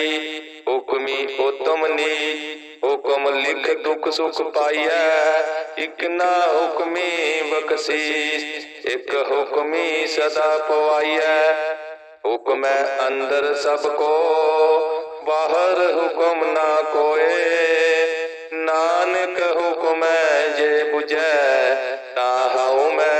ਵਡਿਆਈ ਹੁਕਮੀ ਉਤਮ ਨੀ, ਹੁਕਮ ਲਿਖ ਦੁਖ ਸੁਖ ਪਾਈਐ। ਇਕ ਨਾ ਹੁਕਮੀ ਬਖਸ਼ੀਸ, ਇਕ ਹੁਕਮੀ ਸਦਾ ਪਵਾਈਐ। ਹੁਕਮੈ ਅੰਦਰ ਸਭ ਕੋ, ਬਾਹਰ ਹੁਕਮ ਨਾ ਕੋਏ। ਨਾਨਕ ਹੁਕਮੈ ਜੇ 부ਜੈ ਤਾ ਹਉ ਮੈਂ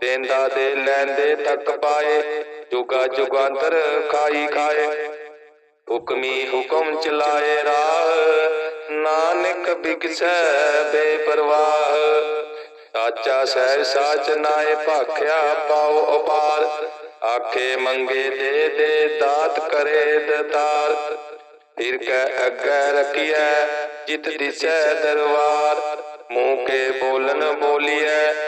ਦੇਂਦਾ ਦੇ ਲੈਂਦੇ ਤੱਕ ਪਾਏ, ਜੁਗਾ ਜੁਗਾਂਤਰ ਖਾਈ ਖਾਏ। ਹੁਕਮੀ ਹੁਕਮ ਚਲਾਏ ਰਾਹ, ਨਾਨਕ ਬਿਗਸੈ ਬੇਪਰਵਾਹ। ਸਾਚਾ ਸਹਿ ਸਾਚ ਨਾਏ ਭਾਖਿਆ ਪਾਉ ਅਪਾਰ ਆਖੇ ਮੰਗੇ ਦੇ ਦੇ ਦਾਤ ਕਰੇ ਦਤਾਰ। ਫਿਰ ਕੈ ਅੱਗੇ ਰਖੀਐ, ਜਿਤ ਦਿਸੈ ਦਰਬਾਰ, ਮੂੰਹ ਕੇ ਬੋਲਨ ਬੋਲੀਐ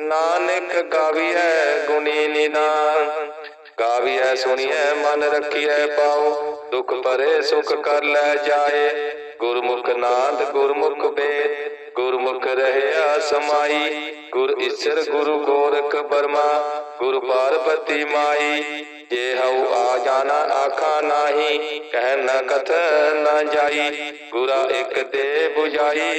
ਨਾਨਕ ਗਾਵੀਐ ਗੁਣੀ ਨਿਦਾਨ। ਗਾਵੀਐ ਸੁਣੀਐ ਮਨ ਰਖੀਐ ਪਾਉ। ਦੁਖ ਪਰੇ ਸੁਖ ਕਰ ਲੈ ਜਾਏ। ਗੁਰਮੁਖ ਨਾਦ ਗੁਰਮੁਖ ਬੇਦ ਗੁਰਮੁਖ ਰਹਿਆ ਸਮਾਈ। ਗੁਰ ਈਸ਼ਰ ਗੁਰੂ ਗੋਰਖ ਬਰਮਾ। ਗੁਰ ਪਾਰਬਤੀ ਮਾਈ। ਜੇ ਹਉ ਆ ਜਾਣਾ ਆਖਾ ਨਾਹੀ। ਕਹਿ ਨ ਕਥ ਨ ਜਾਈ। ਗੁਰਾ ਇੱਕ ਦੇ 부ਜਾਈ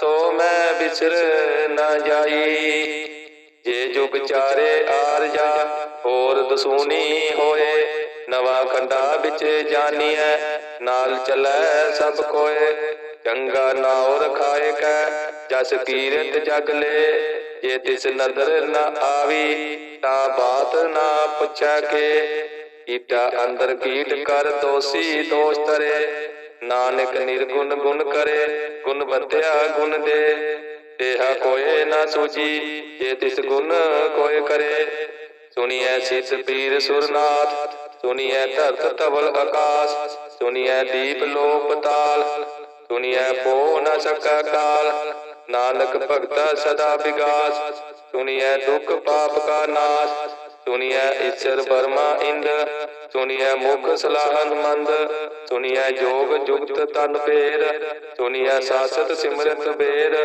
ਸੋ ਮੈਂ ਬਿਸਰ ਨਾ ਜਾਈ। ਜੇ ਜੁਗ ਚਾਰੇ ਆਰ ਹੋਰ ਦਸੂਨੀ ਹੋਏ। ਨਵਾ ਖੰਡਾ ਵਿੱਚ ਜਾਨੀਐ, ਨਾਲ ਚੱਲੈ ਸਭ ਕੋਏ। ਚੰਗਾ ਨਾਉ ਰਖਾਏ ਕੈ, ਜਸ ਕੀਰਤ ਜਗ ਲੈ। ਜੇ ਤਿਸ ਨਦਰ ਨਾ ਆਵੀ, ਤਾਂ ਬਾਤ ਨਾ ਪੁੱਛੈ ਕੇ। ਈਟਾ ਅੰਦਰ ਕੀਟ ਕਰ ਦੋਸੀ ਦੋਸ਼ ਤਰੇ ਨਾਨਕ ਨਿਰਗੁਣ ਗੁਣ ਕਰੇ, ਗੁਣ ਬੰਧਿਆ ਗੁਣ ਦੇ। ਤੇਹਾ ਕੋਏ ਨਾ ਸੂਜੀ ਜੇ ਤਿਸ ਗੁਣ ਕੋਏ ਕਰੇ। ਸੁਣੀਐ ਸਿਸ ਪੀਰ ਸੁਰਨਾਥ, ਸੁਣੀਐ ਧਰਤ ਤਵਲ ਆਕਾਸ, ਸੁਣੀਐ ਦੀਪ ਲੋ ਪਤਾਲ ਸੁਣੀਐ ਪੋ ਨਾ ਸਕਾ ਕਾਲ। ਨਾਨਕ ਭਗਤਾ ਸਦਾ ਵਿਗਾਸ, ਸੁਣੀਐ ਦੁਖ ਪਾਪ ਕਾ ਨਾਸ ਸੁਣੀਐ ਈਸ਼ਰ ਬਰਮਾ ਇੰਦ, ਸੁਣੀਐ ਮੁਖ ਸਲਾਹਨ ਮੰਦ, ਸੁਣੀਐ ਜੋਗ ਜੁਗਤ ਤਨ ਪੇਰ, ਸੁਣੀਐ ਸਾਸਤ ਸਿਮਰਤ ਬੇਰ,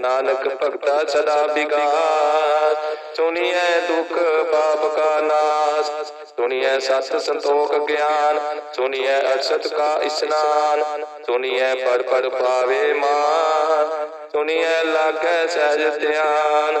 ਨਾਨਕ ਭਗਤਾ ਸਦਾ ਵਿਗਾਸ ਸੁਣੀਐ ਦੁਖ ਪਾਪ ਕਾ ਨਾਸ, ਸੁਣੀਐ ਸਤ ਸੰਤੋਖ ਗਿਆਨ, ਸੁਣੀਐ ਅਰਸਤ ਕਾ ਇਸਨਾਨ, ਸੁਣੀਐ ਪਰ ਪਰ ਪਾਵੇ ਮਾਨ, ਸੁਣੀਐ ਲਾਗੈ ਸਹਿਜ ਧਿਆਨ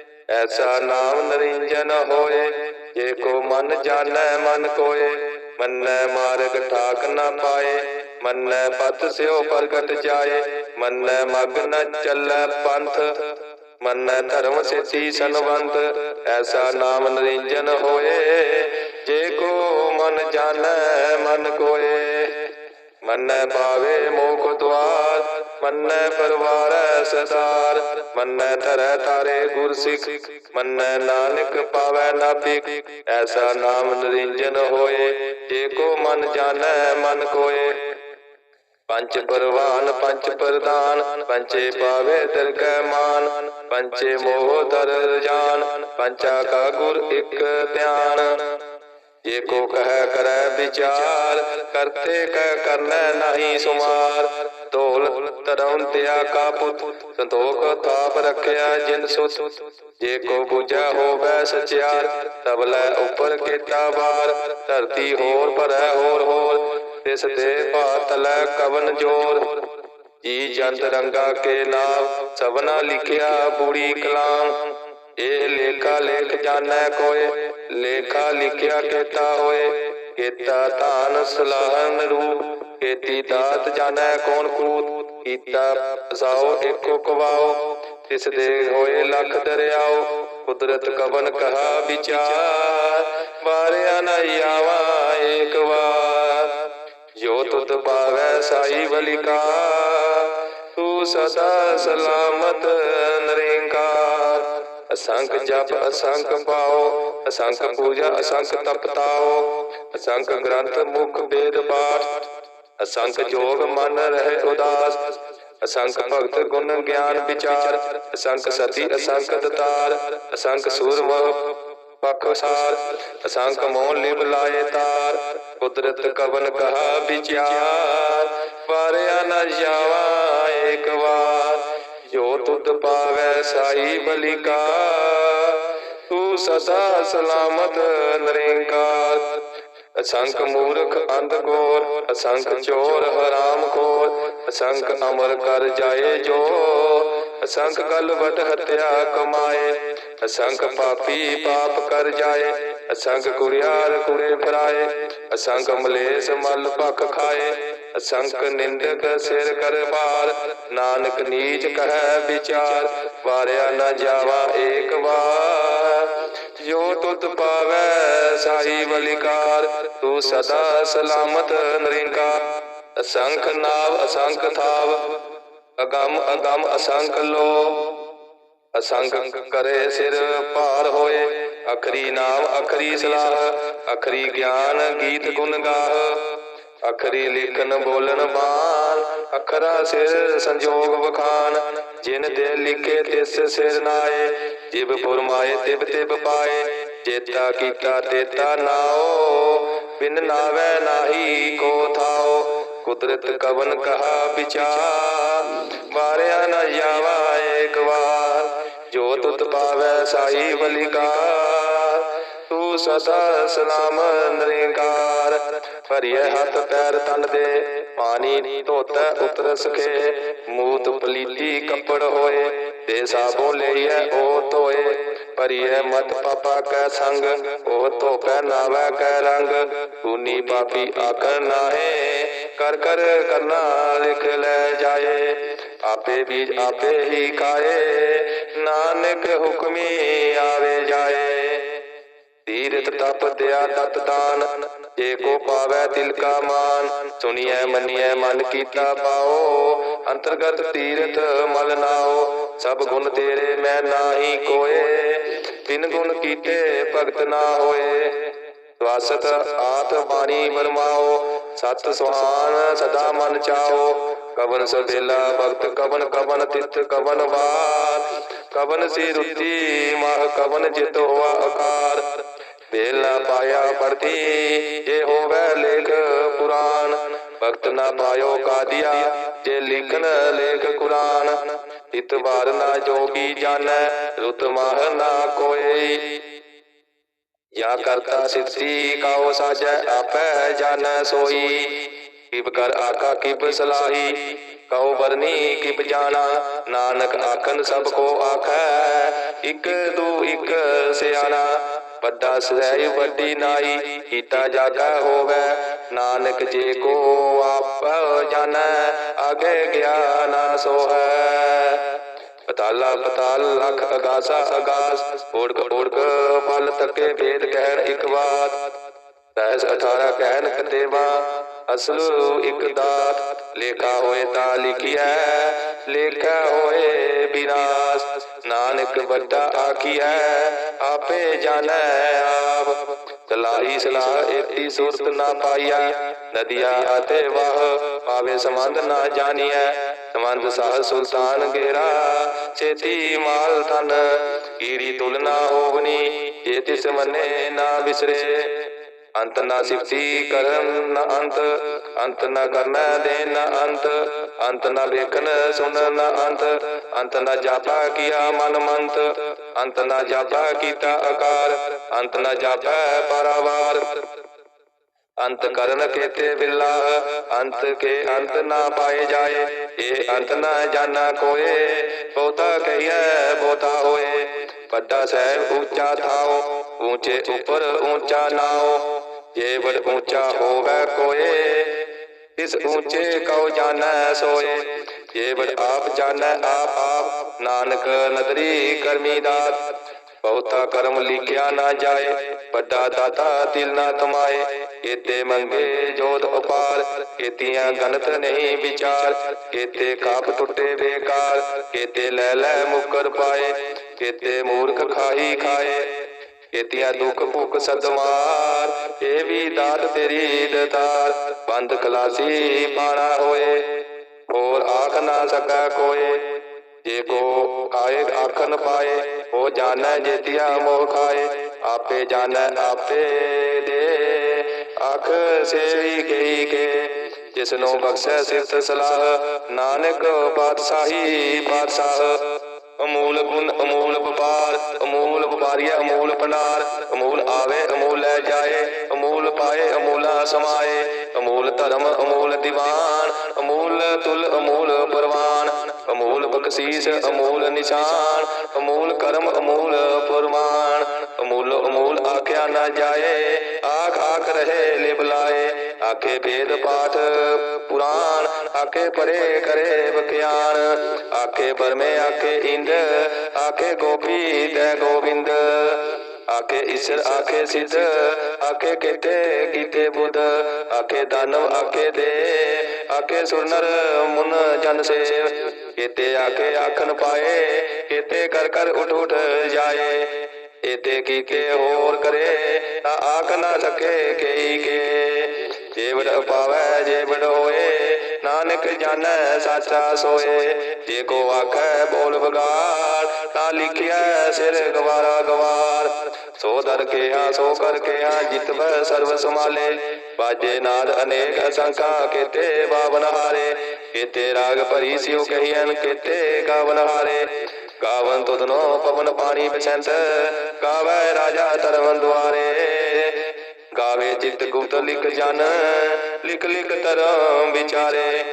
ਐਸਾ ਨਾਮ ਨਿਰੰਜਨ ਹੋਏ, ਜੇ ਕੋ ਮਨ ਜਾਣੈ, ਮਨ ਕੋਏ। ਮੰਨੈ ਮਾਰਗ ਠਾਕ ਨਾ ਪਾਏ, ਮੰਨੈ ਪਤ ਸਿਓ ਪ੍ਰਗਟ ਜਾਏ। ਮੰਨੈ ਮਗ ਨ ਚੱਲੈ ਪੰਥ, ਮੰਨੈ ਧਰਮ ਸਿੱਧੀ ਸੰਵੰਤ ਐਸਾ ਨਾਮ ਨਿਰੰਜਨ ਹੋਏ, ਜੇ ਕੋ ਮਨ ਜਾਣੈ, ਮਨ ਕੋਏ। ਮੰਨੈ ਪਾਵੇ ਮੋਖ ਦੁਆਰ, ਮੰਨੈ ਪਰਵਾਰੈ ਸਦਾਰ ਮੰਨੈ ਧਰੈ ਤਾਰੇ ਗੁਰ ਸਿੱਖ ਮੰਨੈ ਨਾਨਕ ਪਾਵੈ ਨਾਭਿਕ, ਐਸਾ ਨਾਮ ਨਿਰੰਜਨ ਹੋਏ, ਜੇ ਕੋ ਮਨ ਜਾਣੈ, ਮਨ ਕੋਏ। ਪੰਚ ਪਰਵਾਨ, ਪੰਚ ਪ੍ਰਦਾਨ ਪੰਚੇ ਪਾਵੇ ਦਰਗਹਿ ਮਾਨ, ਪੰਚੇ ਮੋਹ ਦਰ ਜਾਨ, ਪੰਚਾ ਕਾ ਗੁਰ ਇੱਕ ਧਿਆਨ। ਜੇ ਕੋ ਕਹਿ ਕਰੈ ਵਿਚਾਰ, ਕਰਤੇ ਕਹਿ ਕਰਨੈ ਨਹੀਂ ਸੁਮਾਰ। ਢੋਲ ਤਰਉ ਤਿਆ ਕਾ ਪੁੱਤ, ਸੰਤੋਖ ਤਾਪ ਰੱਖਿਆ ਜਿਨ ਸੁਤ। ਜੇ ਕੋ ਬੁਝਾ ਹੋਵੇ ਸਚਿਆਰ ਤਬਲੇ ਉੱਪਰ ਕੀਤਾ ਵਾਰ। ਧਰਤੀ ਹੋਰ ਭਰੈ ਹੋਰ ਹੋਰ, ਤਿਸ ਦੇ ਭਾਤ ਲੈ ਕਵਨ ਜੋਰ। ਜੀ ਜੰਤ ਰੰਗਾ ਕੇ ਨਾਮ ਸਭਨਾ ਲਿਖਿਆ ਬੂੜੀ ਕਲਾਮ। ਇਹ ਲੇਖਾ ਲੇਖ ਜਾਣੈ ਕੋਏ, ਲੇਖਾ ਲਿਖਿਆ ਕੀਤਾ ਹੋਏ। ਕੀਤਾ ਧਾਨ ਸਲਾਹਨ ਰੂਪ, ਕੀਤੀ ਦਾਤ ਜਾਣੈ ਕੌਣ ਕੂਤ। ਕੀਤਾ ਸਾਓ ਇੱਕੋ ਕਵਾਓ ਤਿਸ ਦੇ ਹੋਏ ਲੱਖ ਦਰਿਆਓ ਕੁਦਰਤ ਕਵਨ ਕਹਾ ਵਿਚਾਰ, ਵਾਰਿਆ ਨ ਆਵਾ ਏਕ ਵਾਰ। ਜੋ ਤੁਧ ਪਾਵੈ ਸਾਈ ਬਲਿਕਾ ਤੂੰ ਸਦਾ ਸਲਾਮਤ ਨਰੇਂਕਾਰ। ਅਸੰਖ ਜਪ, ਅਸੰਖ ਪਾਓ, ਅਸੰਖ ਪੂਜਾ, ਅਸੰਖ ਤਪਤਾਓ ਅਸੰਖ ਗ੍ਰੰਥ ਮੁਖ ਵੇਦ ਪਾਠ। ਅਸੰਖ ਜੋਗ ਮਨ ਰਹਿ ਉਦਾਸ। ਅਸੰਖ ਭਗਤ ਗੁਣ ਗਿਆਨ ਵਿਚਾਰ। ਅਸੰਖ ਸਤੀ, ਅਸੰਖ ਦਤਾਰ। ਅਸੰਖ ਸੂਰਮਹ ਪਖਸਾਰ ਅਸੰਖ ਮੋਹ ਲਿਵ ਲਾਏ ਤਾਰ। ਕੁਦਰਤ ਕਵਨ ਕਹਾ ਵਿਚਾਰ। ਪਰ ਨ ਜਾਵਾ ਏਕ ਵਾਰ। ਜੋ ਤੁਧ ਪਾਵੈ ਸਾਈ ਬਲਿਕਾ, ਤੂੰ ਸਦਾ ਸਲਾਮਤ ਨਰੇਂਕਾਰ ਅਸੰਖ ਮੂਰਖ ਅੰਧ ਗੋਰ, ਅਸੰਖ ਚੋਰ ਹਰਾਮ ਖੋਰ, ਅਸੰਖ ਅਮਰ ਕਰ ਜਾਏ ਜੋ ਅਸੰਖ ਗਲ ਹਤਿਆ ਕਮਾਏ, ਅਸੰਖ ਪਾਪੀ ਪਾਪ ਕਰ ਜਾਏ, ਅਸੰਖ ਕੁਰਿਆਰ ਕੁੜੇ ਫਰਾਏ, ਅਸੰਖ ਮਲੇਸ ਮਲ ਭਖ ਖਾਏ। ਅਸੰਖ ਨਿੰਦਕ ਸਿਰ ਕਰ ਬਾਰ ਨਾਨਕ ਨੀਚ ਕਹੈ ਵਿਚਾਰ, ਵਾਰਿਆ ਨਾ ਜਾਵਾ ਏਕ ਵਾਰ। ਜੋ ਤੁਧ ਪਾਵੈ ਸਾਈ ਬਲਿਕਾਰ ਤੂੰ ਸਦਾ ਸਲਾਮਤ ਨਰਿੰਕਾਰ। ਅਸੰਖ ਨਾਵ ਅਸੰਖ ਥਾਵ, ਅਗੰਮ ਅਗੰਮ ਅਸੰਖ ਲੋ। ਅਸੰਖ ਕਰੇ ਸਿਰ ਭਾਰ ਹੋਏ, ਅਖਰੀ ਨਾਮ ਅਖਰੀ ਸਲਾਹ, ਅਖਰੀ ਗਿਆਨ ਗੀਤ ਗੁਣ ਗਾਹ। ਅਖਰੀ ਲਿਖਨ ਬੋਲਨ ਮਾਨ ਅਖਰਾ ਸਿਰ ਸੰਜੋਗ ਵਖਾਨ। ਜਿਨ ਦੇ ਲਿਖੇ ਤਿਸ ਸਿਰ ਨਾਏ, ਜਿਬ ਫੁਰਮਾਏ ਤਿਬ ਤਿਬ ਪਾਏ। ਜੇਤਾ ਕੀਤਾ ਤੇਤਾ ਨਾਓ, ਬਿਨ ਨਾਵੇ ਨਾਹੀ ਕੋ ਥਾਓ। ਕੁਦਰਤ ਕਵਨ ਕਹਾ ਵਿਚਾਰ, ਵਾਰਿਆ ਨਾ ਜਾਵਾ ਏਕ ਵਾਰ। ਜੋ ਤੁਤ ਪਾਵੈ ਸਾਈ ਬਲਿਕਾਰ। ਤੂੰ ਸਦਾ ਸਲਾਮ ਨਰੇਕਾਰ। ਭਰੀਏ ਹੱਥ ਪੈਰ ਤਨ ਦੇ, ਪਾਣੀ ਧੋਤੈ ਉਤਰ ਸਕੇ। ਮੂਤ ਪਲੀਤੀ ਕੱਪੜ ਹੋਏ ਤੇ ਸਾਬੋ ਲਈਐ ਉਹ ਧੋਏ। ਭਰੀਏ ਮਤ ਪਾਪਾ ਕੈ ਸੰਗ ਉਹ ਧੋਪੈ ਨਾਵੈ ਕੈ ਰੰਗ। ਤੂਨੀ ਪਾਪੀ ਆਕਰ ਨਾਹੇ, ਕਰ ਕਰ ਕਰਨਾ ਲਿਖ ਲੈ ਜਾਏ। ਆਪੇ ਬੀਜ ਆਪੇ ਹੀ ਖਾਏ, ਨਾਨਕ ਹੁਕਮੀ ਆਵੇ ਜਾਏ। ਤੀਰਥ ਤਪ, ਦਿਆ ਤਤ ਦਾਨ, ਜੇ ਕੋ ਪਾਵੈ ਤਿਲ ਕਾ ਮਾਨ, ਸੁਣੀਐ, ਮੰਨੀਐ, ਮਨ ਕੀਤਾ ਪਾਓ। ਅੰਤਰਗਤ ਤੀਰਥ ਮਲ ਨਾਓ, ਸਭ ਗੁਣ ਤੇਰੇ ਮੈਂ ਨਾਹੀ ਕੋਏ। ਬਿਨ ਗੁਣ ਕੀਤੇ ਭਗਤ ਨਾ ਹੋਏ। ਸਵਾਸਤ ਆਤ ਬਾਣੀ ਬਰਮਾਓ ਸਤ ਸੁਹਾਨ ਸਦਾ ਮਨ ਚਾਓ। ਕਵਨ ਸਬੇਲਾ ਭਗਤ, ਕਵਨ ਕਵਨ ਤਿਤ ਕਵਨ ਵਾਰ। ਕਵਨ ਸੀ ਰੁਤੀ ਮਹ ਕਵਨ ਜਿਤ ਹੋਆ ਆਕਾਰ ਬੇਲਾ ਪਾਇਆ ਪੜਤੀ ਜੇ ਹੋਵੇ ਲੇਖ ਪੁਰਾਨ ਭਗਤ ਨਾ ਪਾਇਓ ਕਾਦੀਆ, ਜੇ ਲਿਖਨ ਲੇਖ ਕੁਰਾਨ। ਇਤ ਵਾਰ ਨਾ ਜੋਗੀ ਜਾਣੈ, ਰੁਤ ਮਾਹ ਨਾ ਕੋਏ ਜਾਂ ਕਰਤਾ ਸਿੱਧੀ, ਕਾਉ ਸਾਜੈ, ਆਪੈ ਜਾਣੈ ਸੋਈ। ਕਿਬ ਕਰ ਆਕਾ, ਕਿਬ ਸਲਾਹੀ, ਕਉ ਵਰਨੀ, ਕਿਬ ਜਾਣਾ। ਨਾਨਕ ਆਖਨ ਸਭ ਕੋ ਆਖੈ, ਇਕ ਦੂ ਇਕ ਸਿਆਣਾ। ਵੱਡਾ ਸਹਿ ਵੱਡੀ ਨਾਈ ਕੀਤਾ ਜਾਗਾ ਹੋਵੇ। ਨਾਨਕ ਜੇ ਕੋ ਆਪ ਜਾਣੈ ਆਗੇ ਗਿਆਨ ਸੋਹੈ। ਪਤਾਲਾ ਪਤਾਲ ਲਖ ਅਗਾਸਾ ਅਗਾਸ ਓੜਕ ਓੜਕ ਫਲ ਤੱਕੇ ਭੇਦ ਕਹਿਣ ਇੱਕ ਬਾਤ ਤੈਸ 18 ਕਹਿਣ ਕਤੇਵਾ ਅਸਲ ਇੱਕ ਦਾਤ। ਲੇਖਾ ਹੋਏ ਤਾਂ ਲਿਖਿਆ ਲੇਖਾ ਹੋਏ ਬਿਨਾਸ। ਨਾਨਕ ਵੱਡਾ ਆਖੀਐ, ਆਪੇ ਜਾਣੈ ਆਪ। ਸਲਾਹੀ ਸਲਾਹ ਏਤੀ ਸੁਰਤ ਨਾ ਪਾਈਆ ਨਦੀਆ ਅਤੇ ਵਾਹ ਪਾਵੇ ਸੰਬੰਧ ਨਾ ਜਾਣੀਐ। ਸੰਬੰਧ ਸਾਹ ਸੁਲਤਾਨ ਗੇਰਾ, ਛੇਤੀ ਮਾਲ ਤਨ ਕੀੜੀ ਤੁਲਨਾ ਹੋਵਨੀ, ਜੇ ਤਿਸ ਮੰਨੇ ਨਾ ਵਿਸਰੇ ਅੰਤ ਨਾ ਸਿਫਤੀ ਕਰਨ, ਨਾ ਅੰਤ। ਅੰਤ ਨਾ ਕਰਨਾ ਦੇ ਨਾ ਅੰਤ। ਅੰਤ ਨਾ ਵੇਖਣ, ਸੁਣਨ, ਨਾ ਅੰਤ। ਅੰਤ ਨਾ ਜਾਪਾ ਕੀਆ ਮਨ ਮੰਤ। ਅੰਤ ਨਾ ਜਾਪਾ ਕੀਤਾ ਆਕਾਰ। ਅੰਤ ਨਾ ਜਾਪਾ ਪਰਾਵਾਰ। ਅੰਤ ਕਰਨ ਕੇਤੇ ਬਿਲਾ ਅੰਤ ਕੇ ਅੰਤ ਨਾ ਪਾਏ ਜਾਏ। ਇਹ ਅੰਤ ਨਾ ਜਾਣਾ ਕੋਏ। ਬਹੁਤਾ ਕਹੀਐ, ਬਹੁਤਾ ਹੋਏ। ਵੱਡਾ ਸਹਿ ਉੱਚਾ ਥਾਓ। ਉੱਚੇ ਉੱਪਰ ਉੱਚਾ ਨਾਓ ਜੇ ਬੜ ਉੱਚਾ ਹੋਵੇ ਕੋਏ ਇਸ ਉੱਚੇ ਕਉ ਜਾਣੈ ਸੋਏ ਜੇ ਬੜ ਆਪ ਜਾਣੈ ਆਪ ਆਪ ਨਾਨਕ ਨਦਰੀ ਕਰਮੀ ਦਾਤ ਬਹੁਤਾ ਕਰਮ ਲਿਖਿਆ ਨਾ ਜਾਏ ਵੱਡਾ ਦਾਤਾ ਦਿਲ ਨਾ ਤਮਾਏ ਕੇਤੇ ਮੰਗੇ ਜੋਤ ਉਪਾਰ ਕੇਤੀਆਂ ਗਨਤ ਨਹੀਂ ਵਿਚਾਰ ਕੇਤੇ ਕਾਪ ਟੁੱਟੇ ਬੇਕਾਰ ਕੇਤੇ ਲੈ ਲੈ ਮੁਕਰ ਪਾਏ ਕੇਤੇ ਮੂਰਖ ਖਾਈ ਖਾਏ ਕੇਤੀਆਂ ਦੁੱਖ ਭੁੱਖ ਸਦਮਾਰ, ਇਹ ਵੀ ਦਾਤ ਤੇਰੀ ਦਤਾਰ। ਬੰਦ ਖਲਾਸੀ ਪਾਣਾ ਹੋਏ, ਹੋਰ ਆਖ ਨਾ ਸਕਾ ਕੋਏ। ਜੇ ਕੋ ਆਏ ਆਖਨ ਪਾਏ ਉਹ ਜਾਣੈ ਜੇਤਿਆ ਮੋਹ ਖਾਏ। ਆਪੇ ਜਾਣੈ, ਆਪੇ ਦੇ। ਆਖ ਸੇਵੀ ਗਈ ਕੇ ਜਿਸ ਨੂੰ ਬਖਸ਼ੈ ਸਿਫਤ ਸਲਾਹ। ਨਾਨਕ ਪਾਤਸ਼ਾਹੀ ਪਾਤਸ਼ਾਹ, ਅਮੂਲ ਗੁਣ ਵਪਾਰ ਅਮੂਲ ਵਪਾਰੀਆ ਅਮੂਲ ਭੰਡਾਰ ਅਮੂਲ ਆਵੇ ਅਮੂਲ ਲੈ ਜਾਏ ਅਮੂਲ ਪਾਏ ਅਮੂਲਾ ਸਮਾਏ। ਅਮੂਲ ਧਰਮ, ਅਮੂਲ ਦੀਵਾਨ। ਅਮੂਲ ਤੁਲ, ਅਮੂਲ ਪਰਵਾਨ। ਅਮੂਲ ਬਖਸ਼ੀਸ, ਅਮੂਲ ਨਿਸ਼ਾਨ। ਅਮੂਲ ਕਰਮ, ਅਮੂਲ ਫਰਮਾਨ। ਅਮੂਲ ਅਮੂਲ ਆਖਿਆ ਨਾ ਜਾਏ। ਆਖ ਆਖ ਰਹੇ ਲਿਬਲਾਏ ਆਖੇ ਵੇਦ ਪਾਠ, ਪੁਰਾਣ। ਆਖੇ ਪਰੇ ਕਰੇ ਬਖਿਆਨ ਆਖੇ ਪਰਮੇ, ਆਖੇ ਇੰਦ। ਆਖੇ ਗੋਪੀ, ਤੈ ਗੋਬਿੰਦ ਆਖੇ ਈਸ਼ਰ ਆਖੇ ਸਿੱਧ ਆਖੇ ਕੀਤੇ ਕੀਤੇ ਬੁੱਧ ਆਖੇ ਦਾਨਵ ਆਖੇ ਦੇ ਆਖੇ ਸੁਰਨਰ ਮੁਨ ਜਨ ਸੇਵ ਕੀਤੇ ਆਖੇ ਆਖਨ ਪਾਏ ਕੀਤੇ ਕਰ ਕਰ ਉਠ ਉਠ ਜਾਏ ਇਤੇ ਕੀਤੇ ਹੋਰ ਕਰੇ ਤਾਂ ਆਖ ਨਾ ਸਕੇ ਕਈ ਕੇ ਜੇ ਵਡ ਪਾਵੈ ਜੇ ਵਡ ਹੋਏ ਨਾਨਕ ਜਾਣੈ ਸਾਚਾ ਸੋਏ ਜੇ ਕੋ ਆਖੈ ਬੋਲ ਬਗਾੜ ਲਿਖਿਆ ਸਿਰ ਗਵਾਰਾ ਗਵਾਰ। ਸੋ ਦਰ ਕਿਹਾ, ਸੋ ਕਰ ਕਿਹਾ ਜਿਤਵੈ ਸਰਬ ਸਮਾਲੇ ਬਾਜੇ ਨਾਦ ਅਨੇਕ ਅਸੰਖਾ, ਕੀਤੇ ਬਾਵਨ ਹਾਰੇ। ਕੀਤੇ ਰਾਗ ਭਰੀ ਸਿਉ ਕਹੀਐਨ, ਕੀਤੇ ਗਾਵਨ ਹਾਰੇ। ਗਾਵਨ ਤੁਧਨੋ ਪਵਨ ਪਾਣੀ ਬਸੰਤ ਗਾਵੇ ਰਾਜਾ ਧਰਮ ਦੁਆਰੇ। ਗਾਵੇ ਚਿਤ ਗੁਪਤ ਲਿਖ ਜਨ, ਲਿਖ ਲਿਖ ਧਰਮ ਵਿਚਾਰੇ।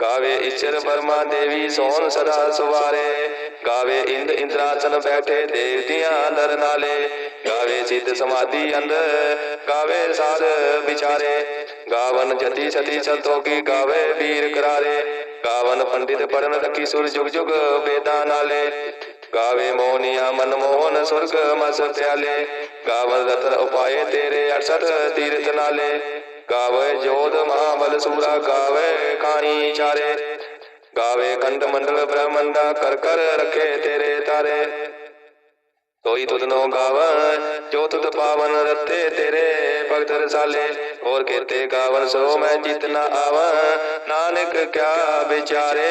ਗਾਵੇ ਈਸ਼ਰ ਬਰਮਾ ਦੇਵੀ ਸੋਨ ਸਦਾ ਸੁਵਾਰੇ। ਗਾਵੇ ਇੰਦ ਇੰਦਰਾਸਨ ਬੈਠੇ ਦੇਵਤਿਆਂ ਦਰ ਨਾਲੇ। ਗਾਵੇ ਸਿੱਧ ਸਮਾਧੀ ਅੰਦਰ ਗਾਵੇ ਸਾਧ ਵਿਚਾਰੇ। ਗਾਵਨ ਜਤੀ ਸਤੀ ਸੰਤੋਖੀ ਗਾਵੇ ਵੀਰ ਕਰਾਰੇ। ਗਾਵਨ ਪੰਡਿਤ ਪੜਨ ਰਖੀ ਸੁਰ ਜੁਗ ਜੁਗ ਵੇਦਾਂ ਨਾਲੇ। ਗਾਵੇ ਮੋਨੀਆ ਮਨ ਮੋਹਨ ਸੁਰਗ ਮਸ ਪਿਆਲੇ। ਗਾਵਨ ਰਤਨ ਉਪਾਏ ਤੇਰੇ 68 ਤੀਰਥ ਨਾਲੇ। ਗਾਵੇ ਜੋਧ ਮਹਾਬਲ ਸੂਰਾ ਗਾਵੇ ਖਾਣੀ ਚਾਰੇ। ਗਾਵੇ ਖੰਡ ਮੰਡਲ ਬ੍ਰਹਮੰਡਾ ਕਰ ਕਰ ਰਖੇ ਤੇਰੇ ਤਾਰੇ। ਤੋਈ ਤੁਧਨੋ ਗਾਵਨ ਜੋ ਤੁਧ ਪਾਵਨ ਰਤੇ ਤੇਰੇ ਭਗਤ ਰਸਾਲੇ। ਹੋਰ ਕੇਤੇ ਗਾਵਨ ਸੋ ਮੈਂ ਜਿਤ ਆਵਾਂ, ਨਾਨਕ ਕਿਆ ਵਿਚਾਰੇ।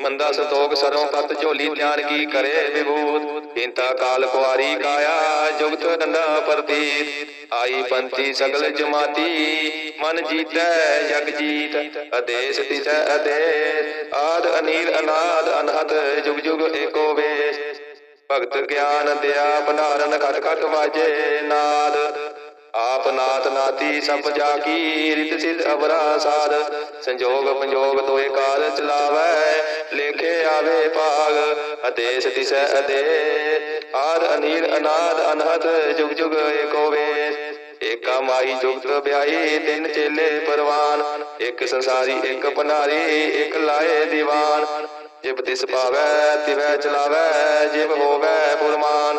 ਮੰਦਾ ਸੰਤੋਖ ਸਰੋਂ ਪਤ ਝੋਲੀ ਧਿਆਨ ਕੀ ਕਰੇ ਵਿਭੂਤ? ਇੰਤਾ ਕਾਲ ਕੁਆਰੀ ਕਾਇਆ, ਜੁਗਤ ਡੰਡਾ ਪ੍ਰਤੀਤ। ਆਈ ਪੰਥੀ ਸਗਲ ਜਮਾਤੀ, ਮਨ ਜੀਤੈ, ਜਗ ਜੀਤ। ਅਦੇਸ ਤਿਸੈ ਅਦੇਸ ਆਦ ਅਨੀਲ ਅਨਾਦ ਅਨਹਦ, ਜੁਗ ਜੁਗ ਏਕੋ ਵੇਸ। ਭਗਤ ਗਿਆਨ ਦਿਆ, ਭੰਡਾਰਨ ਘਟ ਘਟ ਵਾਜੇ ਨਾਦ। ਆਪ ਨਾਤ ਨਾਤੀ ਸਭ ਜਾ ਕੀ ਰਿਤ ਸਿਧ ਅਵਰਾ ਸਾਧ ਸੰਜੋਗ ਪੰਜੋਗ ਦੋਏ ਕਾਲ ਚਲਾਵੈ, ਲੇਖੇ ਆਵੇ ਭਾਗ ਅਦੇਸ ਦਿਸੈ ਅਦੇ। ਆਦ ਅਨੀਲ ਅਨਾਦ ਅਨਹਦ, ਜੁਗ ਜੁਗ ਏਕੋ ਵੇਸ ਏਕਾ ਮਾਈ ਜੁਗਤ ਵਿਆਹੀ, ਤਿੰਨ ਚੇਲੇ ਪਰਵਾਨ। ਇੱਕ ਸੰਸਾਰੀ, ਇੱਕ ਭੰਡਾਰੀ ਇੱਕ ਲਾਏ ਦੀਵਾਨ। ਜਿਬ ਤਿਸ ਪਾਵੈ, ਤਿਵੈ ਚਲਾਵੈ, ਜਿਬ ਹੋਵੈ ਪੁਰਮਾਨ।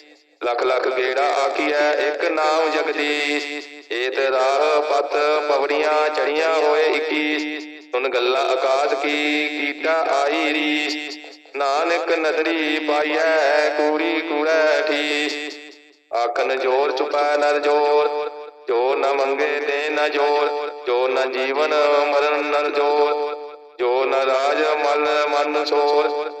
ਲੱਖ ਲੱਖ ਗੇੜਾ ਆਖੀਐ, ਇੱਕ ਨਾਮ ਜਗਦੀਸ਼। ਏਤ ਰਾਹ ਪਤ ਪਵੜੀਆਂ ਚੜੀਆਂ ਹੋਏ 21 ਸੁਨ ਗੱਲਾਂ ਆਕਾਸ਼ ਕੀ ਕੀਤਾ ਆਈ ਰੀਸ। ਨਾਨਕ ਨਦਰੀ ਪਾਈਐ, ਕੂੜੀ ਕੂੜੈ ਠੀਸ। ਆਖਨ ਜੋਰ ਚੁਪੈ ਨਰ ਜੋਰ, ਜੋ ਨ ਮੰਗੇ ਤੇ ਨ ਜੋਰ। ਜੋ ਨ ਜੀਵਨ ਮਰਨ ਨਰ ਜੋਰ, ਜੋ ਨ ਰਾਜ ਮਨ ਮਨ ਸੋਰ।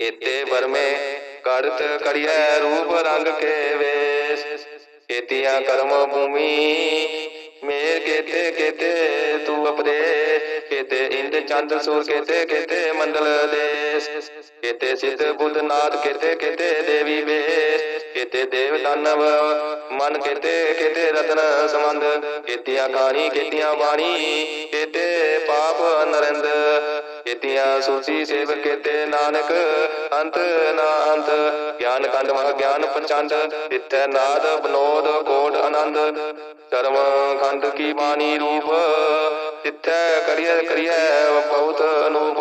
ਇਤੇ ਵਰਮੇ ਕਰਤ ਕੜੀਐ ਰੂਪ ਰੰਗ ਕੇ ਵੇਸ। ਕੇਤੀਆਂ ਕਰਮ ਭੂਮੀ ਮੇਰ ਕੇਤੇ ਕੇਤੇ ਤੂ ਅਪਦੇ ਕੇਤੇ ਇੰਦ ਚੰਦ ਸੂਰ ਕੇਤੇ ਕੇਤੇ ਮੰਡਲ ਦੇਸ। ਕੇਤੇ ਸਿੱਧ ਬੁੱਧ ਨਾਥ ਕੇਤੇ ਕੇਤੇ ਦੇਵੀ ਵੇਸ। ਕੇਤੇ ਦੇਵ ਦਾਨਵ ਮਨ ਕੇਤੇ ਕੇਤੇ ਰਤਨ ਸੰਬੰਧ। ਕੇਤੀਆਂ ਕਾਣੀ ਕੇਤੀਆਂ ਬਾਣੀ ਕੇਤੇ ਪਾਪ ਨਰਿੰਦ। ਕੇਤੀਆਂ ਸੂਚੀ ਸੇਵ ਕੇਤੇ ਨਾਨਕ, ਅੰਤ ਨਾ ਅੰਤ। ਗਿਆਨ ਕੰਡ ਮਹ ਗਿਆਨ ਪ੍ਰਚੰਡ ਤਿੱਥੈ ਨਾਦ ਬਨੋਦ ਕੋਟ ਆਨੰਦ। ਧਰਮ ਖੰਡ ਕੀ ਬਾਣੀ ਰੂਪ ਤਿੱਥੈ ਕਰੀਏ ਕਰੀਐ ਬਹੁਤ ਅਨੂਪ।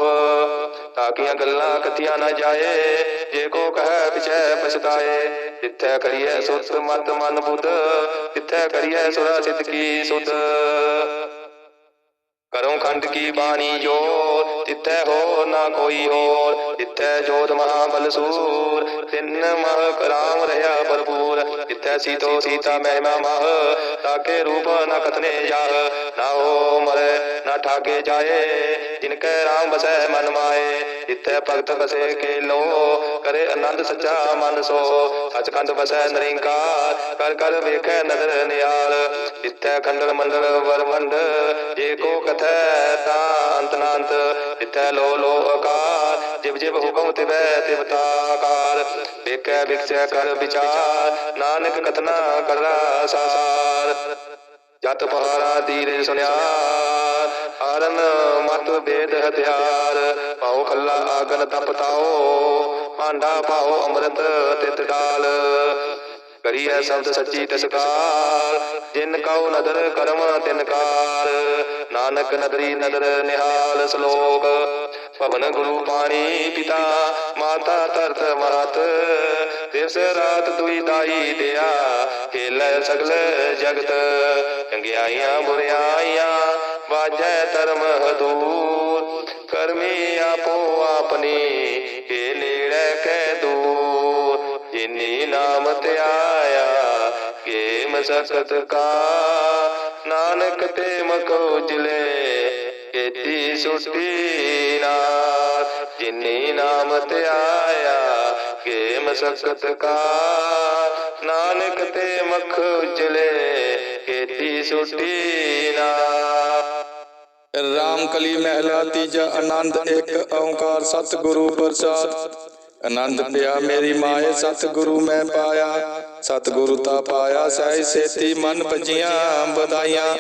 ਤਾਕੀਆਂ ਗੱਲਾਂ ਕਥੀਆਂ ਨਾ ਜਾਏ, ਜੇ ਕੋ ਕਹੈ, ਪਿਛੈ ਪਛਤਾਏ। ਤਿੱਥੈ ਕਰੀਐ ਸੁਤ, ਮਤ, ਮਨ, ਬੁੱਧ ਤਿੱਥੈ ਕਰੀਏ ਸੁਰਾ, ਸਿੱਧ ਕੀ ਸੁਧ। ਕਰੋ ਖੰਡ ਕੀ ਬਾਣੀ ਜੋ ਤਿੱਥੈ ਹੋ ਨਾ ਕੋਈ ਹੋਰ। ਤਿੱਥੈ ਜੋਤ ਮਹਾ ਬਲਸੂਰ ਤਿੰਨ ਮਹ ਕਰਾਮ ਰਹਾ ਭਰਪੂਰ। ਤਿੱਥੈ ਸੀਤੋ ਸੀਤਾ ਮਹਿਮਾ ਮਹ। ਤਾਕੇ ਰੂਪ ਨਾ ਕਤਨੇ ਜਾਹ। ਨਾ ਹੋ ਮਰੇ, ਨਾ ਠਾਕੇ ਜਾਏ। ਜਿਨ ਕੈ ਰਾਮ ਬਸੈ ਮਨ ਮਾਏ। ਤਿੱਥੈ ਭਗਤ ਬਸੇ ਕੇ ਲੋ ਕਰੇ ਆਨੰਦ ਸੱਚਾ ਮਨ ਸੋ। ਸਚਖੰਡ ਵਸੈ ਨਰਿੰਕਾਰ, ਕਰ ਕਰ ਵੇਖੈ ਨਦਰ ਨਿਆਲ ਇਥੈ ਖੰਡਨ ਮੰਡਲ ਵਰਮੰਡ ਜੇ ਕੋ ਕਥੈ ਤਾਂ ਅੰਤ ਨਾੰਤ। ਲੋ ਲੋ ਅਕਾਰ ਜਿਵ ਜਿਵ ਹੁਕਮ ਤਿਵੈ ਤਿਵ ਤਾਕਾਰ। ਵੇਖੈ ਵਿਖਸੈ ਕਰ ਵਿਚਾਰ, ਨਾਨਕ ਕਥਨਾ ਕਰਾ ਸਾਰ ਜਤ ਪਹਾਰਾ ਦੀਰੇ ਸੁਨਿਆ ਆਰਨ ਮਤ ਬੇਦ ਹਥਿਆਰ। ਪਾਉ ਖੱਲਾ ਆਗਨ ਤਪਤਾਓ ਭਾਂਡਾ ਪਾਉ ਅੰਮ੍ਰਿਤ ਤਿਤ ਡਾਲ ਕਰੀਐ ਸ਼ਬਦ ਸੱਚੀ ਤਸਕਾਰ, ਜਿਨ ਕਉ ਨਦਰ ਕਰਮ ਤਿਨ ਕਾਰ। ਨਾਨਕ ਨਦਰੀ ਨਦਰ ਨਿਹਾਲ ਸ਼ਲੋਕ, ਭਵਨ ਗੁਰੂ ਪਾਣੀ ਪਿਤਾ, ਮਾਤਾ ਧਰਤ ਮਾਤ ਦਿਵਸ ਰਾਤ ਦੁਈ ਦਾਈ ਦਿਆ, ਖੇਲੇ ਸਗਲ ਜਗਤ, ਚੰਗਿਆਈਆਂ ਬੁਰਿਆਈਆਂ। ਵਾਜੈ ਧਰਮ ਹਦੂਰ ਕਰਮੀ ਆਪੋ ਆਪਣੀ ਕੇ ਨੇੜੇ ਕਹਿ ਦੂਰ ਜਿਨੀ ਨਾਮ ਧਿਆਇਆ ਕੇ ਮਸਕਤ ਕਾ ਨਾਨਕ ਤੇ ਮਖ ਉਜਲੇ ਕੀਤੀ ਸੁਟੀ ਨਾਰ ਜਿਨੀ ਨਾਮ ਧਿਆਇਆ ਕੇ ਮਸਕਤ ਕਾ ਨਾਨਕ ਤੇ ਮਖ ਉਜਲੇ ਕੀਤੀ ਸੁਟੀ ਨਾਰ ਰਾਮ ਕਲੀ ਮਹਿਲਾ, ਤੀਜਾ ਆਨੰਦ, ਇੱਕ ਓੰਕਾਰ, ਸਤਿਗੁਰੂ ਪ੍ਰਸਾਦ। ਆਨੰਦ ਪਿਆ ਮੇਰੀ ਮਾਏ, ਸਤਿਗੁਰੂ ਮੈਂ ਪਾਇਆ। ਸਤਿਗੁਰੂ ਤਾ ਪਾਇਆ ਸਹਿ ਸੇਤੀ ਮਨ ਭਜੀਆਂ ਬਧਾਈਆਂ।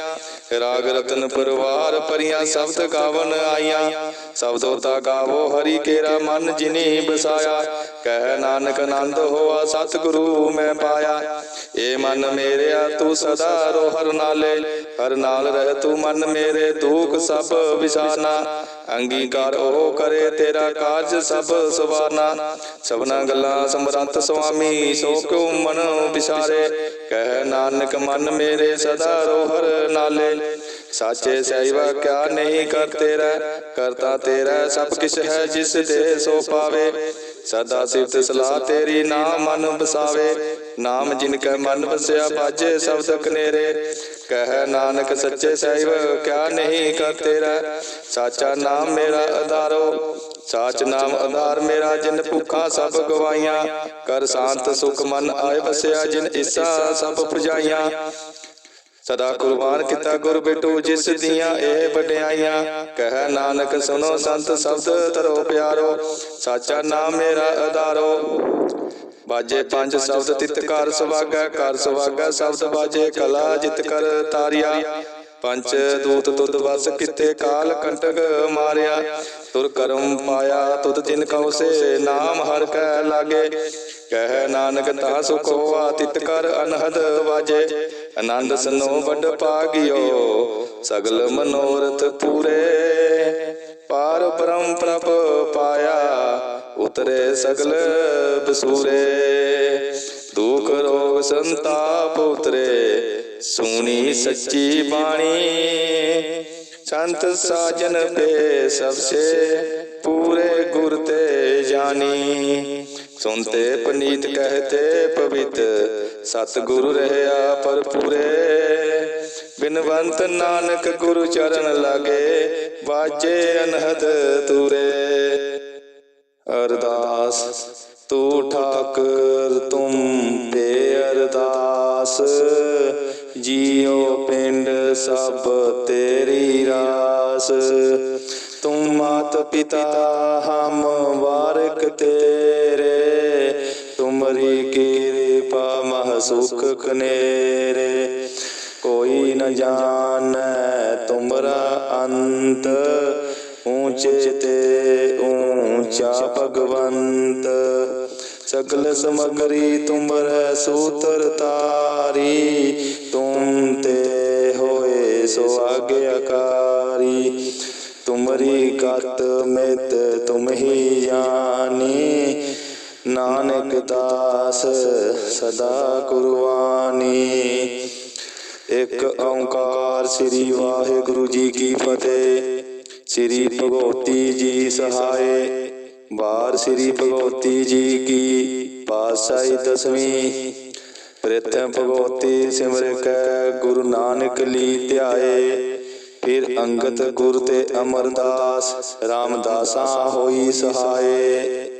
ਰਾਗ ਰਤਨ ਪਰਵਾਰ ਪਰੀਆਂ ਸ਼ਬਦ ਗਾਵਨ ਆਈਆਂ। ਸ਼ਬਦੋ ਤਾ ਗਾਵੋ ਹਰੀ ਕੇਰਾ ਮਨ ਜਿਨੀ ਬਸਾਇਆ। ਕਹਿ ਨਾਨਕ ਆਨੰਦ ਹੋਆ, ਸਤਿਗੁਰੂ ਮੈਂ ਪਾਇਆ। ਏ ਮਨ ਮੇਰਿਆ, ਤੂੰ ਸਦਾ ਰੋ ਹਰ ਨਾਲੇ। ਹਰ ਨਾਲ ਰਹਿ ਤੂੰ ਮਨ ਮੇਰੇ, ਦੁੱਖ ਸਭ ਵਿਸਾਰਨਾ। ਅੰਗੀਕਾਰ ਉਹ ਕਰੇ, ਤੇਰਾ ਕਾਜ ਸਭ ਸਵਾਰਨਾ। ਸਭਨਾ ਗੱਲਾਂ ਸਮਰੰਤ ਸੁਆਮੀ, ਸੋ ਕਿਉ ਮਨ ਵਿਸਾਰੇ? ਕਹਿ ਨਾਨਕ ਮਨ ਮੇਰੇ, ਸਦਾ ਰੋ ਹਰ ਨਾਲੇ। ਸਾਚੇ ਸਹਿਵਾ ਕਿਆ ਨਹੀਂ ਕਰ ਤੇਰਾ, ਕਰਤਾ ਤੇਰਾ ਸਭ ਕਿਛ ਹੈ ਜਿਸ ਦੇ ਸੋ ਪਾਵੇ। ਸਦਾ ਸਿਫਤ ਸਲਾਹ ਤੇਰੀ ਨਾਮ ਮਨ ਬਸਾਵੇ ਨਾਮ ਜਿਨ ਕੈ ਮਨ ਵਸਿਆ ਬਾਜੇ ਸ਼ਬਦ ਕਨੇਰੇ ਕਹਿ ਨਾਨਕ ਸੱਚੇ ਸਹਿਬ ਕਿਆ ਨਹੀਂ ਕਰ ਤੇਰਾ। ਸਾਚਾ ਨਾਮ ਮੇਰਾ ਆਧਾਰੋ ਸਾਚ ਨਾਮ ਆਧਾਰ ਮੇਰਾ ਜਿਨ ਭੁੱਖਾ ਸਭ ਗਵਾਈਆਂ। ਕਰ ਸ਼ਾਂਤ ਸੁਖ ਮਨ ਆਏ ਵਸਿਆ ਜਿਨ ਇਸਾ ਸਭ ਪੁਜਾਈਆਂ। ਸਦਾ ਕੁਰਬਾਨ ਕੀਤਾ ਗੁਰ ਬਿਟੂ ਜਿਸ ਦੀਆਂ ਇਹ ਵਡਿਆਈਆਂ। ਕਹਿ ਨਾਨਕ ਸੁਨੋ ਸੰਤ ਸ਼ਬਦ ਤਰੋ ਪਿਆਰੋ। ਸਾਚਾ ਨਾਮ ਮੇਰਾ ਆਧਾਰੋ ਬਾਜੇ ਪੰਜ ਸ਼ਬਦ ਤਿਤ ਕਰ ਸੁਭਾਗਾ ਕਰ ਸੁਭਾਗਾ ਸ਼ਬਦ ਬਾਜੇ ਕਲਾ ਜਿਤ ਕਰ ਤਾਰਿਆ। ਪੰਜ ਦੂਤ ਤੁਧ ਵਸ ਕਿਤੇ ਕਾਲ ਕੰਟਕ ਮਾਰਿਆ। ਤੁਰ ਕਰਮ ਪਾਇਆ ਤੁਧ ਜਿਨ ਕਉ ਸੇ ਨਾਮ ਹਰ ਕੈ ਲਾਗੇ। ਕਹਿ ਨਾਨਕ ਤਾ ਸੁਖ ਹੋਆ ਤਿਤ ਕਰ ਅਨਹਦ ਵਾਜੇ। ਆਨੰਦ ਸਨੋ ਵੱਡ ਪਾਗਿਓ ਸਗਲ ਮਨੋਰਥ ਪੂਰੇ। ਪਾਰ। ਬ੍ਰਹਮ ਪ੍ਰਭ ਪਾਇਆ ਉਤਰੇ ਸਗਲ ਬਸੂਰੇ। ਦੁਖ ਰੋਗ ਸੰਤਾਪ ਉਤਰੇ ਸੁਣੀ ਸੱਚੀ ਬਾਣੀ। ਸੰਤ ਸਾਜਨ ਪੇ ਸਭਸੇ ਪੂਰੇ ਗੁਰ ਤੇ ਜਾਨੀ ਸੁਨਤੇ ਪਨੀਤ ਕਹਤੇ ਪਵਿੱਤ ਸਤਿਗੁਰੂ ਰਹਿਆ ਪਰ ਪੂਰੇ ਬਿਨਵੰਤ ਨਾਨਕ ਗੁਰੂ ਚਰਨ ਲਾਗੇ, ਵਾਜੇ ਅਨਹਦ ਤੂਰੇ। ਅਰਦਾਸ, ਤੂੰ ਠਾਕਰ, ਤੁਮ ਤੇ ਅਰਦਾਸ। ਜੀਉ ਪਿੰਡ ਸਭ ਤੇਰੀ ਰਾਸ। ਤੂੰ ਮਾਤ ਪਿਤਾ ਹਮ ਵਾਰਕ ਤੇਰੇ। ਤੁਮਰੀ ਸੁਖ ਕਨੇਰੇ ਕੋਈ ਨ ਜਾਣੈ ਤੁਮਰਾ ਅੰਤ, ਊਚੇ ਤੇ ਊਚਾ ਭਗਵੰਤ। ਸਗਲ ਸਮਗਰੀ ਤੁਮਰ ਸੂਤਰ ਤਾਰੀ, ਤੁਮ ਤੇ ਹੋਏ ਸੋ ਆਗਿਆਕਾਰੀ ਤੁਮਰੀ ਗਤ ਮਿਤ ਤੁਮ ਹੀ ਜਾਣੀ ਨਾਨਕ ਦਾਸ ਸਦਾ ਕੁਰਬਾਨੀ। ਇੱਕ ਓੰਕਾਰ ਸ੍ਰੀ ਵਾਹਿਗੁਰੂ ਜੀ ਕੀ ਫਤਿਹ। ਸ੍ਰੀ ਭਗਵਤੀ ਜੀ ਸਹਾਏ। ਵਾਰ ਸ੍ਰੀ ਭਗਵਤੀ ਜੀ ਕੀ ਪਾਤਸ਼ਾਹੀ ਦਸਵੀਂ। ਪ੍ਰਥਮ ਭਗਵਤੀ ਸਿਮਰ ਕੈ ਗੁਰੂ ਨਾਨਕ ਲੀ ਧਿਆਏ। ਫਿਰ ਅੰਗਤ ਗੁਰ ਤੇ ਅਮਰਦਾਸ ਰਾਮਦਾਸਾ ਹੋਈ ਸਹਾਏ।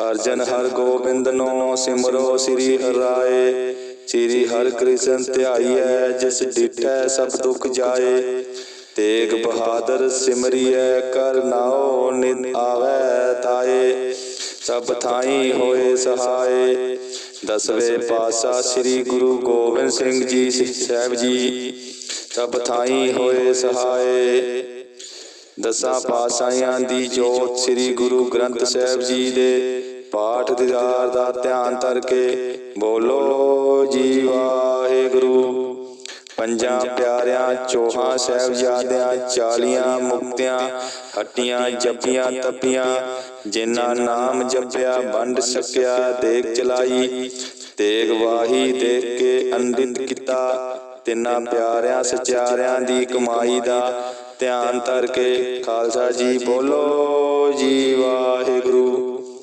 ਅਰਜਨ ਹਰ ਗੋਬਿੰਦ ਨੋ ਸਿਮਰੋ ਸ੍ਰੀ ਹਰਾਏ ਸ੍ਰੀ ਹਰ ਕ੍ਰਿਸ਼ਨ ਧਿਆਈਐ, ਜਿਸ ਡਿਠੈ ਸਭ ਦੁਖ ਜਾਏ। ਤੇਗ ਬਹਾਦਰ ਸਿਮਰਿਐ, ਕਰ ਨਾਉ ਨਿਤ ਆਵੈ ਤਾਏ। ਸਭ ਥਾਈ ਹੋਏ ਸਹਾਏ। ਦਸਵੇਂ ਪਾਤਸ਼ਾਹ ਸ੍ਰੀ ਗੁਰੂ ਗੋਬਿੰਦ ਸਿੰਘ ਜੀ ਸਾਹਿਬ ਜੀ। ਸਭ ਥਾਈ ਹੋਏ ਸਹਾਏ। ਦਸਾਂ ਪਾਤਸ਼ਾਹਾਂ ਦੀ ਜੋਤ ਸ੍ਰੀ ਗੁਰੂ ਗ੍ਰੰਥ ਸਾਹਿਬ ਜੀ ਦੇ ਪਾਠ ਦੀਦਾਰ ਦਾ ਧਿਆਨ ਧਰ ਕੇ ਬੋਲੋ ਜੀ ਵਾਹਿਗੁਰੂ। ਪੰਜਾਂ ਪਿਆਰਿਆਂ ਚੋਹਾਂ ਸਾਹਿਬਜ਼ਾਦਿਆਂ ਚਾਲੀਆਂ ਮੁਕਤਿਆਂ ਹੱਟੀਆਂ ਜੱਪੀਆਂ ਤਪੀਆਂ ਜਿਨ੍ਹਾਂ ਨਾਮ ਜਪਿਆ ਵੰਡ ਸਕਿਆ ਦੇਖ ਚਲਾਈ ਤੇਗ ਵਾਹੀ ਦੇਖ ਕੇ ਅੰਡਿਤ ਕੀਤਾ ਤਿੰਨਾਂ ਪਿਆਰਿਆਂ ਸਚਿਆਰਿਆਂ ਦੀ ਕਮਾਈ ਦਾ ਧਿਆਨ ਧਰ ਕੇ ਖਾਲਸਾ ਜੀ ਬੋਲੋ ਜੀ ਵਾਹਿਗੁਰੂ।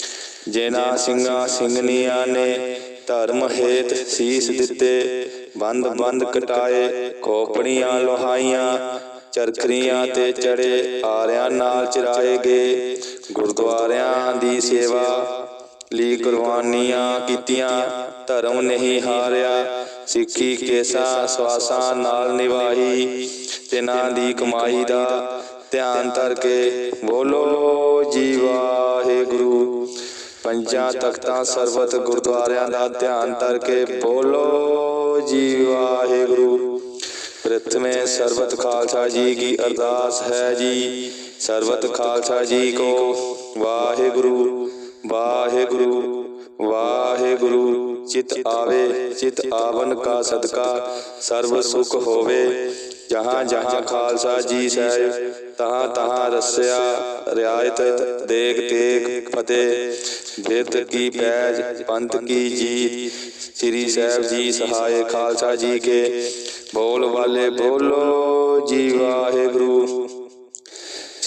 ਜਿਨ੍ਹਾਂ ਸਿੰਘਾਂ ਸਿੰਘਨੀਆਂ ਨੇ ਧਰਮ ਹੇਤ ਸੀਸ ਦਿੱਤੇ, ਬੰਦ ਬੰਦ ਕਟਾਏ, ਖੋਪੜੀਆਂ ਲੋਹਾਈਆਂ, ਚਰਖਰੀਆਂ ਤੇ ਚੜੇ ਆਰਿਆਂ ਨਾਲ ਚਰਾਏ ਗਏ। ਗੁਰਦੁਆਰਿਆਂ ਦੀ ਸੇਵਾ ਲਈ ਕੁਰਬਾਨੀਆਂ ਕੀਤੀਆਂ, ਧਰਮ ਨਹੀਂ ਹਾਰਿਆ, ਸਿੱਖੀ ਕੇਸਾ ਸਵਾਸਾਂ ਨਾਲ ਨਿਵਾਹੀ ਤਿਨਾਂ ਦੀ ਕਮਾਈ ਦਾ ਧਿਆਨ ਧਰ ਕੇ ਬੋਲੋ ਜੀ ਵਾਹਿਗੁਰੂ। ਪੰਜਾਂ ਤਖਤਾਂ ਸਰਬਤ ਗੁਰਦੁਆਰਿਆਂ ਦਾ ਧਿਆਨ ਧਰ ਕੇ ਬੋਲੋ ਜੀ ਵਾਹਿਗੁਰੂ। ਪ੍ਰਥਮੇ ਸਰਬਤ ਖਾਲਸਾ ਜੀ ਕੀ ਅਰਦਾਸ ਹੈ ਜੀ। ਸਰਬਤ ਖਾਲਸਾ ਜੀ ਕੋ ਵਾਹਿਗੁਰੂ ਵਾਹਿਗੁਰੂ ਵਾਹਿਗੁਰੂ। ਚਿਤ ਆਵੇ, ਚਿਤ ਆਵਨ ਕਾ ਸਦਕਾ, ਸਰਬ ਸੁਖ ਹੋਵੇ। ਜਹਾਂ ਜਹਾਂ ਖਾਲਸਾ ਜੀ ਸਾਹਿਬ, ਤਹਾਂ ਤਹਾਂ ਰਸਿਆ, ਰਿਆਇਤ ਦੇਖ ਤੇਗ ਫਤਿਹ। ਬਿਰਤ ਕੀ ਪੈਜ, ਪੰਥ ਕੀ ਜੀ ਸ੍ਰੀ ਸਾਹਿਬ ਜੀ ਸਹਾਇ ਖਾਲਸਾ ਜੀ ਕੇ। ਬੋਲ ਵਾਲੇ ਬੋਲੋ ਜੀ ਵਾਹਿਗੁਰੂ।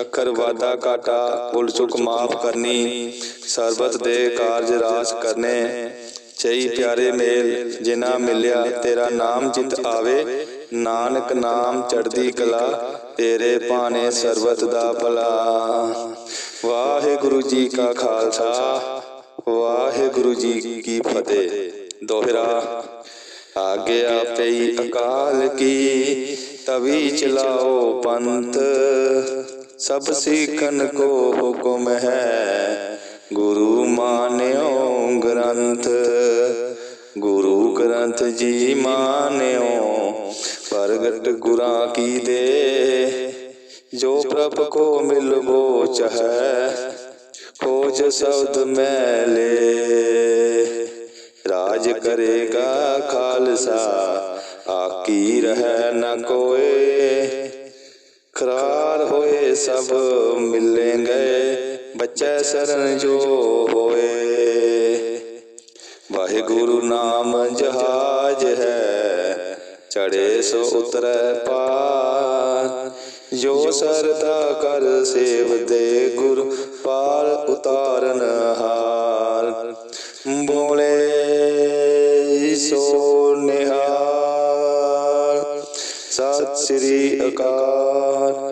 ਅੱਖਰ ਵਾਦਾ ਘਾਟਾ, ਭੁੱਲ ਚੁੱਕ ਮਾਫ ਕਰਨੀ, ਸਰਬਤ ਦੇ ਕਾਰਜ ਰਾਸ ਕਰਨੇ। ਚਈ ਪਿਆਰੇ ਮੇਲ ਜਿਨਾ ਮਿਲਿਆ ਤੇਰਾ ਨਾਮ ਜਿਤ ਆਵੇ। ਨਾਨਕ ਨਾਮ ਚੜਦੀ ਕਲਾ, ਤੇਰੇ ਭਾਣੇ ਸਰਬਤ ਦਾ ਭਲਾ। ਵਾਹਿਗੁਰੂ ਜੀ ਕਾ ਖਾਲਸਾ, ਵਾਹਿਗੁਰੂ ਜੀ ਕੀ ਫਤਿਹ। ਦੋਹਰਾ ਆਗਿਆ ਪਈ ਅਕਾਲ ਕੀ, ਤਵੀ ਚਲਾਓ ਪੰਥ। ਸਭ ਸਿੱਖਨ ਕੋ ਹੁਕਮ ਹੈ। ਗੁਰੂ ਮਾਨਿਓ ਗ੍ਰੰਥ, ਗੁਰੂ ਗ੍ਰੰਥ ਜੀ ਮਾਨਿਓ। ਪ੍ਰਗਟ ਗੁਰਾਂ ਕੀ ਦੇ, ਜੋ ਪ੍ਰਭ ਕੋ ਮਿਲਵੋ ਚਹੈ ਖੋਜ ਸ਼ਬਦ ਮੈਲੇ ਰਾਜ ਕਰੇਗਾ ਖਾਲਸਾ, ਆਕੀ ਰਹਿ ਨ ਕੋਏ। ਕਰਾਰ ਹੋਏ ਸਭ ਮਿਲੇ ਗਏ ਬੱਚੇ ਸਰਨ ਜੋ ਹੋਏ ਵਾਹਿਗੁਰੂ ਨਾਮ ਜਹਾਜ ਹੈ ਚੜੇ ਸੋ ਉਤਰੈ ਪਾਰ ਜੋ ਸਰਦਾ ਕਰ ਸੇਵਦੇ ਗੁਰ ਪਾਰ ਉਤਾਰਨ ਹਾਰ ਬੋਲੇ ਸੋ ਨਿਹਾਲ ਸਤਿ ਸ੍ਰੀ ਅਕਾਲ